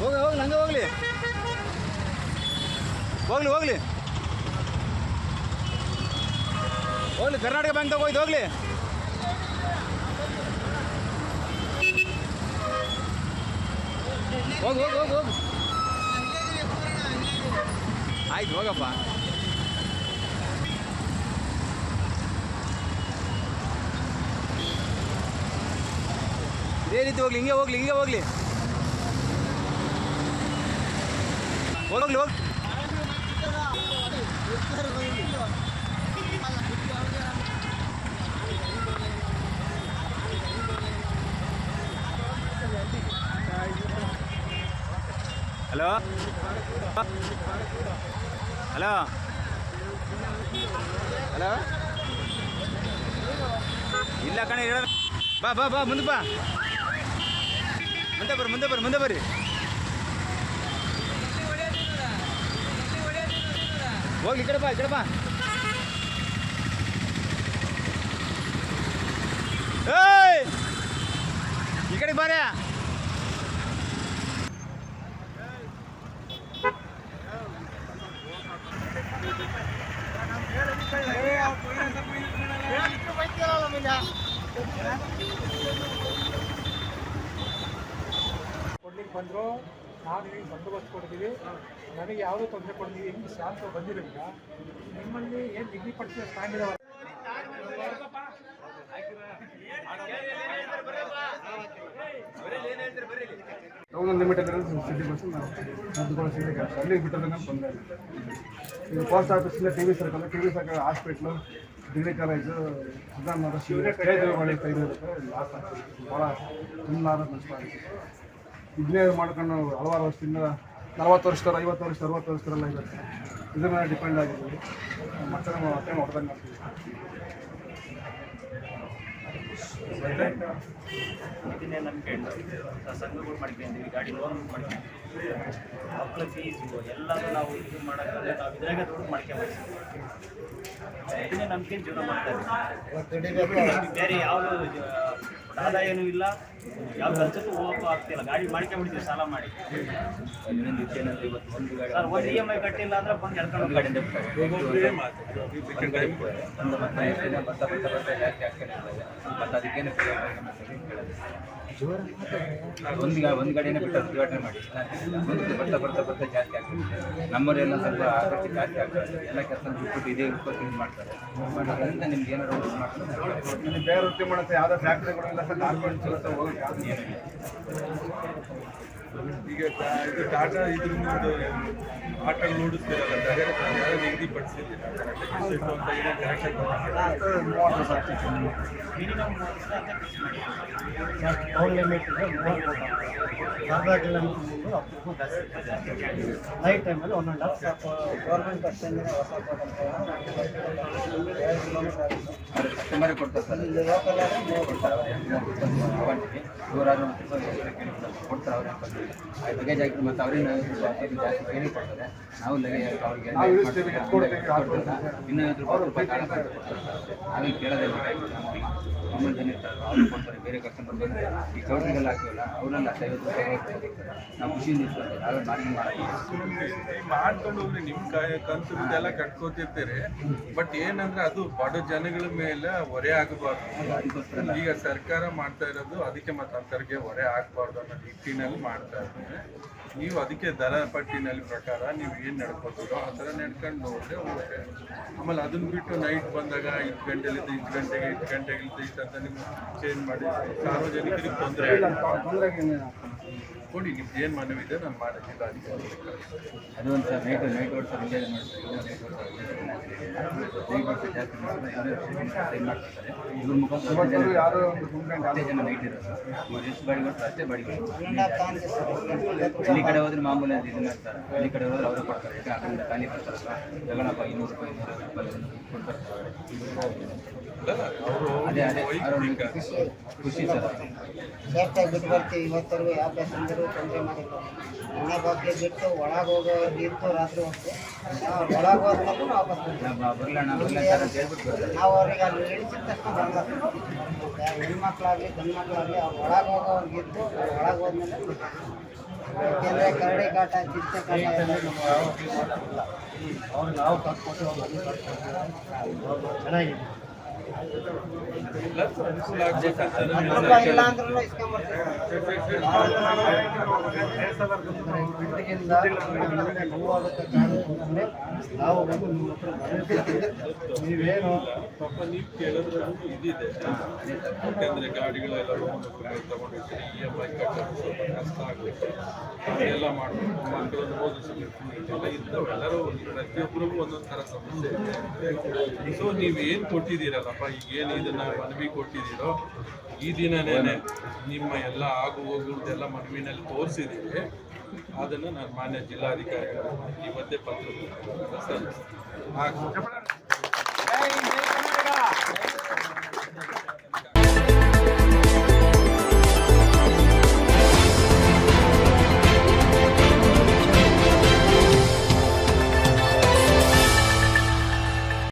ಹೋಗ್ಲಿ ಹಂಗೆ ಹೋಗ್ಲಿ. ಹೋಗ್ಲಿ ಹೋಗ್ಲಿ. ಹೋಗ್ಲಿ, ಕರ್ನಾಟಕ ಬ್ಯಾಂಕ್ ತಗೋಯ್ತು ಹೋಗ್ಲಿ. ಹೋಗಿ ಹೋಗಿ ಹೋಗಿ ಹೋಗಿ. ಆಯ್ತು, ಹೋಗಪ್ಪ. ಇದೇ ರೀತಿ ಹೋಗ್ಲಿ, ಹಿಂಗೆ ಹೋಗ್ಲಿ ಹಿಂಗೆ ಹೋಗ್ಲಿ. ಹೋಗ್ಲಿ ಹೋಗಿ ಹಲೋ? ಹಲೋ? ಹಲೋ? ಇಲ್ಲ ಕಣೆ ಹೇಳ ಬಾ ಬಾ ಬಾ, ಮುಂದೆ ಬಾ. ಮುಂದೆ ಬರ್ರಿ ಮುಂದೆ ಬರ್ರಿ ಮುಂದೆ ಬರ್ರಿ ಹೋಗ್ಲಿ ಈ ಕಡೆ ಬಾ ಈ ಕಡೆ ಬಾ. ಏಯ್! ಈ ಕಡೆ ಬಾರ್ಯಾ ಬಂದರು. ನಾವು ನಿಮಗೆ ಬಂದೋಬಸ್ತ್ ಕೊಡ್ತೀವಿ. ನನಗೆ ಯಾವುದೋ ತೊಂದರೆ ಕೊಡ್ತೀವಿ. ಹಿಂಗೆ ಶಾಂತ ಬಂದಿರೋದಿಲ್ಲ ನಿಮ್ಮಲ್ಲಿ ಏನು ಪಡ್ತೀವಿ ಸ್ಟ್ಯಾಂಡ್ ಇದಾವೆ? ಅಲ್ಲಿ ಈಗ ಪೋಸ್ಟ್ ಆಫೀಸಿಂದ T V circle T V circle hospital degree college ಒಳ್ಳೆ ಕೈದು ಲಾಸ್ ಆಗ್ತದೆ ಭಾಳ ತುಂಬ ನಷ್ಟ ಆಗಿದೆ. ಇದನ್ನೇ ಮಾಡ್ಕೊಂಡು ಹಲವಾರು ವರ್ಷದಿಂದ, ನಲವತ್ತು ವರ್ಷದವ್ರು, ಐವತ್ತು ವರ್ಷ ಅರವತ್ತು ವರ್ಷದವರೆಲ್ಲ ಇರುತ್ತೆ ಇದ್ರ ಮೇಲೆ ಡಿಪೆಂಡ್ ಆಗಿದ್ದೀವಿ. ಮತ್ತೆ ನಮ್ಮ ಅತ್ತೆ ಹೊಡೆದಂಗೆ ಮಾಡ್ತೀವಿ. ಇದನ್ನೇ ನಂಬಿಕೆ ಸಂಘಗಳು ಮಾಡ್ಕೊಂಡಿದ್ದೀವಿ ಗಾಡಿ ಲೋನ್ ಮಾಡ್ಕೊಂಡಿದ್ದೀವಿ ಮಕ್ಕಳ ಫೀಸು ಎಲ್ಲ ನಾವು ಇದು ಮಾಡೋಕ್ಕೆ ನಾವು ಇದ್ರಾಗ ದುಡ್ಡು ಇದನ್ನೇ ನಂಬಿಕೆ ಜೀವನ ಬೇರೆ ಯಾವುದು ಆದಾಯನೂ ಇಲ್ಲ. ಯಾವ ಖರ್ಚಕ್ಕೂ ಹೋಗೋಕ್ಕೂ ಆಗ್ತಿಲ್ಲ ಗಾಡಿ ಮಾಡ್ಕೊಂಡ್ಬಿಡ್ತೀವಿ ಸಾಲ ಮಾಡಿ. ಸರ್ ಒಂದು ಇ ಎಂ ಐ ಕಟ್ಟಿಲ್ಲ ಅಂದ್ರೆ ಬಂದು ಎಳ್ಕೊಂಡು ಹೋಗಿ ಒಂದು ಒಂದು ಗಾಡಿನೇ ಬಿಟ್ಟು ಉದ್ಘಾಟನೆ ಮಾಡಿ. ಒಂದು ಬರ್ತಾ ಬರ್ತಾ ಬರ್ತಾ ಜಾಸ್ತಿ ಆಗ್ತದೆ ನಮ್ಮವರೆಲ್ಲ ಸ್ವಲ್ಪ ಆಸಕ್ತಿ ಜಾಸ್ತಿ ಆಗ್ತದೆ ಎಲ್ಲ ಕೆಲಸ ಬಿಟ್ಬಿಟ್ಟು ಇದೇ ಉತ್ಪತ್ತಿ ಮಾಡ್ತಾರೆ. ಮಾಡ್ತಾರೆ ಅದರಿಂದ ನಿಮ್ಗೆ ಏನಾದ್ರು ಮಾಡ್ತಾರೆ ಬೇರೆ ವೃತ್ತಿ ಮಾಡುತ್ತೆ ಯಾವುದೇ ಫ್ಯಾಕ್ಟ್ರಿಗಳು ಕಸ ಕಾರ್ಪೊರೇಟ್ ಚಲತ ಹೋಗಿ ಯಾರು ನೀನು ಈಗ ಟ- ಇದು ಟಾಟಾ ಇದ್ರ ಮುಂದೆ ಆಟ ನೋಡಿಸ್ತಿರಲ್ಲ ಯಾರು ನಿಗದಿಪಡಿಸಿದ್ದೀರಾ ಎಷ್ಟು ಅಂತ ಏನೋ ಕರೆಕ್ಟಾಗಿ ಮತ್ತೆ ಮೂವತ್ತು ಸಾವಿರ ಅಷ್ಟೇ. ಮಿನಿಮಮ್ ಮೂವತ್ತು ಸಾವಿರ. ಅಂತ ಫಿಕ್ಸ್ ಮಾಡಿ ಟೌನ್ ಲಿಮಿಟ್ ಇದೆ ಮೂವತ್ತು ಅರ್ಧ ಕಿಲೋಮೀಟರ್ ಹತ್ತು ನೈಟ್ ಟೈಮಲ್ಲಿ ಒನ್ ಆ್ಯಂಡ್ ಹಾಫ್ ಗೌರ್ಮೆಂಟ್ ಅಷ್ಟೇನೆ ಹೊಸ ಆದರೆ ಕಸ್ಟಮರೇ ಕೊಡ್ತಾರೆ ಸರ್. ಲೋಕಲ್ ಕೊಡ್ತಾರೆ ನೂರಾರು ಕೊಡ್ತಾರೆ ಅವ್ರೆ ಲಗೇಜ್ ಹಾಕಿ ಮತ್ತು ಅವ್ರೇನು ಜಾಸ್ತಿ ಕೇಳಿ ಕೊಡ್ತಾರೆ. ನಾವು ಲಗೇಜ್ ಅವ್ರಿಗೆ ನಾವು ಇಳಿಸ್ತೀವಿ, ಎತ್ಕೊಡ್ತೀವಿ, ಹಾಕ್ಕೊಡ್ತೀವಿ. ಇನ್ನೂ ಐವತ್ತು ರೂಪಾಯಿ ರೂಪಾಯಿ ಅದನ್ನು ಹಾಗೆ ಕೇಳೋದೇ ಮಾಮೂಲಿ ಜನ ಇರ್ತಾರೆ ಅವ್ರು ಕೊಡ್ತಾರೆ ಬೇರೆ ಕಸ್ಟಮರ್ ಬಂದರೆ ಈ ಚೌಟ್ರಿಗೆಲ್ಲ ಹಾಕಿವಲ್ಲ ಅವರೆಲ್ಲ ಹತ್ತು ಐವತ್ತು ರೂಪಾಯಿ ನಾವು ಖುಷಿಯಿಂದ ಇಟ್ಕೊಳ್ತೀವಿ ನಾವೇ ಬಾರ್ಗಿಂಗ್ ಮಾಡೋದು ಮಾಡ್ಕೊಂಡು ಹೋಗ್ರಿ ನಿಮ್ಮ ಕಾಯ ಕಂತು ಇದೆಲ್ಲ ಕಟ್ಕೋತಿರ್ತೀರಿ. ಬಟ್ ಏನಂದ್ರೆ ಅದು ಬಡ ಜನಗಳ ಮೇಲೆ ಹೊರೆ ಆಗಬಾರ್ದು. ಈಗ ಸರ್ಕಾರ ಮಾಡ್ತಾ ಇರೋದು ಅದಕ್ಕೆ ಮತ್ತೆ ಅಂತರ್ಗೆ ಹೊರೆ ಆಗಬಾರ್ದು ಅನ್ನೋ ನಿಟ್ಟಿನಲ್ಲಿ ನೀವು ಅದಕ್ಕೆ ದರ ಪಟ್ಟಿನಲ್ಲಿ ಪ್ರಕಾರ ನೀವು ಏನು ನಡ್ಕೋತೀರೋ ಆ ಥರ ನಡ್ಕೊಂಡು ನೋಡಿದ್ರೆ ಓಕೆ ಆಮೇಲೆ ಅದನ್ನ ಬಿಟ್ಟು ನೈಟ್ ಬಂದಾಗ ಐದು ಗಂಟೆಲಿದ್ದು ಐದು ಗಂಟೆಗೆ ಐದು ಗಂಟೆಗೆ ಇಷ್ಟು ಅಂತ ನೀವು ಚೇಂಜ್ ಮಾಡಿ ಸಾರ್ವಜನಿಕರಿಗೆ ತೊಂದರೆ ಕೊಡಿ ನಿಮ್ದು ಏನು ಮನವಿದೆ ನಾನು ಮಾಡಿ ಅದು ಒಂದು ಸರ್ ನೈಟ್ ನೈಟ್ ಓಡಿಸೋದು ಎಂಜಾಯ್ ಮಾಡ್ತಾರೆ. ಜಾಸ್ತಿ ಮಾಡ್ತಾರೆ. ಟೈಮ್ ಮಾಡ್ತಾರೆ. ಇವ್ರ ಮುಖಾಂತರ ಇವತ್ತು ಯಾರೋ ಒಂದು ಕಂಪ್ಲೇಂಟ್ ಜನ ನೈಟ್ ಇರೋದು ಎಷ್ಟು ಬಾಡಿ ಕೊಡ್ತಾರೆ ಅಷ್ಟೇ ಬಾಡಿ ಹಳ್ಳಿ ಕಡೆ ಹೋದ್ರೆ ಮಾಮೂಲಿ ಅದು ಇದು ಮಾಡ್ತಾರೆ ಹಳ್ಳಿ ಕಡೆ ಹೋದ್ರೆ ಅವರು ಕೊಡ್ತಾರೆ. ಯಾಕೆ ಅದರಿಂದ ಖಾಲಿ ಬರ್ತಾರಲ್ಲ ಜಗಳಪ್ಪ ಇನ್ನೂರು ರೂಪಾಯಿ ಇನ್ನೂರು ರೂಪಾಯಿ ಕೊಡ್ತಾರೆ. ಅದೇ ಅದೇ ಖುಷಿ. ಖುಷಿ ಸರ್. ಸೇಫ್ಟಾಗಿ ಬಿಟ್ಟು ಬರ್ತೀವಿ ಇವತ್ತರೆಗೂ ಯಾವ ಪ್ಯಾಸೆಂಜರು ತೊಂದರೆ ಮಾಡಿಲ್ಲ ಮನೆ ಬಾಗಿಲು ಬಿಟ್ಟು ಒಳಗೆ ಹೋಗೋ ಇತ್ತು ರಾತ್ರಿ ಹೊತ್ತು ಒಳಗೆ ಒಳಗೆ ಹೋದ್ಮೇಲೆ ವಾಪಸ್ ಬರ್ತೀವಿ ನಾವು ಅವ್ರಿಗೆ ಅಲ್ಲಿ ಇಳಿಸಿದ ತಕ್ಷಣ ಬರಲ್ಲ ಹೆಣ್ಮಕ್ಳಾಗಲಿ ಗಂಡು ಮಕ್ಕಳಾಗಲಿ ಅವ್ರು ಒಳಗೆ ಇತ್ತು ಒಳಗೆ ಹೋದ್ಮೇಲೆ ಯಾಕೆಂದ್ರೆ ಕರಡಿ ಕಾಟ ಚಿತ್ತೆ ಕಾಟ ಅವ್ರಿಗೆ ನಾವು ಕಟ್ಕೊಟ್ಟು ಚೆನ್ನಾಗಿದೆ. ನಾವು ಬಂದು ನಿಮ್ಮ ಹತ್ರ. ನೀವೇನು ಪಾಪ ನೀವು ಇದಿದೆ ಯಾಕಂದ್ರೆ ಗಾಡಿಗಳೆಲ್ಲ ತಗೊಂಡಿರ್ತೀರಿ ಇ ಎಂ ಐ ಕಷ್ಟ ಎಲ್ಲ ಮಾಡಬೇಕು ಮಕ್ಕಳನ್ನು ಎಲ್ಲರೂ ಪ್ರತಿಯೊಬ್ಬರಿಗೂ ಒಂದೊಂದು ಥರ ಸಮಸ್ಯೆ ಇದೆ ಸೊ ನೀವು ಏನು ಕೊಟ್ಟಿದ್ದೀರಲ್ಲಪ್ಪ ಈಗ ಏನು ಇದನ್ನ ಮನವಿ ಕೊಟ್ಟಿದ್ದೀರೋ ಈ ದಿನನೇ ನಿಮ್ಮ ಎಲ್ಲ ಆಗು ಹೋಗುವುದೆಲ್ಲ ಮನವಿನಲ್ಲಿ ತೋರಿಸಿದ್ದೀವಿ. ಅದನ್ನು ನಾನು ಮಾನ್ಯ ಜಿಲ್ಲಾಧಿಕಾರಿಗಳು ಮಧ್ಯೆ ಪತ್ರ